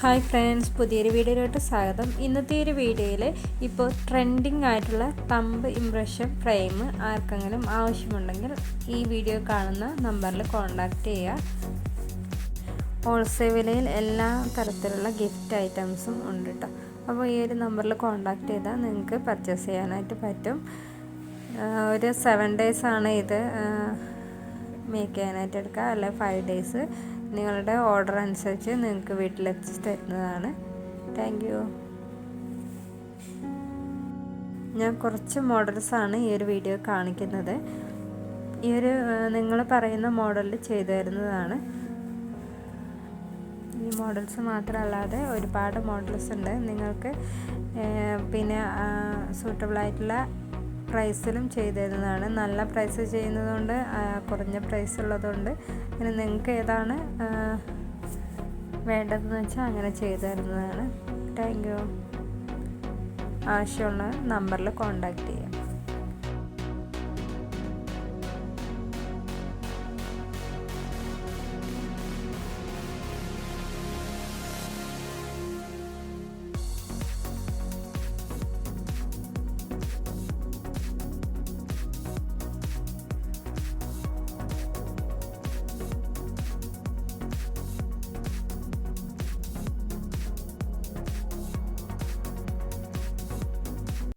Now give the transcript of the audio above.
Hi friends പുതിയൊരു വീഡിയോയിലോട്ട് സ്വാഗതം. ഇന്നത്തെ ഒരു വീഡിയോയിൽ ഇപ്പോൾ ട്രെൻഡിങ് ആയിട്ടുള്ള തമ്പ് ഇംപ്രഷൻ ഫ്രെയിം ആർക്കെങ്കിലും ആവശ്യമുണ്ടെങ്കിൽ ഈ വീഡിയോ കാണുന്ന നമ്പറിൽ കോൺടാക്റ്റ് ചെയ്യുക ഹോൾസെയിൽ വിലയിൽ എല്ലാ തരത്തിലുള്ള ഗിഫ്റ്റ് ഐറ്റംസും ഉണ്ട് കേട്ടോ അപ്പോൾ ഈ ഒരു നമ്പറിൽ കോൺടാക്റ്റ് ചെയ്താൽ നിങ്ങൾക്ക് പർച്ചേസ് ചെയ്യാനായിട്ട് പറ്റും. ഒരു സെവൻ ഡേയ്സാണ് ഇത് മേക്ക് ചെയ്യാനായിട്ട് എടുക്കുക അല്ലെ ഫൈവ് ഡേയ്സ് നിങ്ങളുടെ ഓർഡർ അനുസരിച്ച് നിങ്ങൾക്ക് വീട്ടിലെത്തിച്ച് തരുന്നതാണ്. താങ്ക് യു ഞാൻ കുറച്ച് മോഡൽസാണ് ഈ ഒരു വീഡിയോ കാണിക്കുന്നത്. ഈ ഒരു നിങ്ങൾ പറയുന്ന മോഡലിൽ ചെയ്തു തരുന്നതാണ്. ഈ മോഡൽസ് മാത്രമല്ലാതെ ഒരുപാട് മോഡൽസ് ഉണ്ട്. നിങ്ങൾക്ക് പിന്നെ സൂട്ടബിൾ ആയിട്ടുള്ള പ്രൈസിലും ചെയ്തിരുന്നതാണ് നല്ല പ്രൈസ് ചെയ്യുന്നതുകൊണ്ട് കുറഞ്ഞ പ്രൈസ് ഉള്ളതുകൊണ്ട് ഇനി നിങ്ങൾക്ക് ഏതാണ് വേണ്ടതെന്ന് വെച്ചാൽ അങ്ങനെ ചെയ്തു തരുന്നതാണ്. താങ്ക് യു ആവശ്യമുള്ള നമ്പറിൽ കോൺടാക്റ്റ് ചെയ്യാം.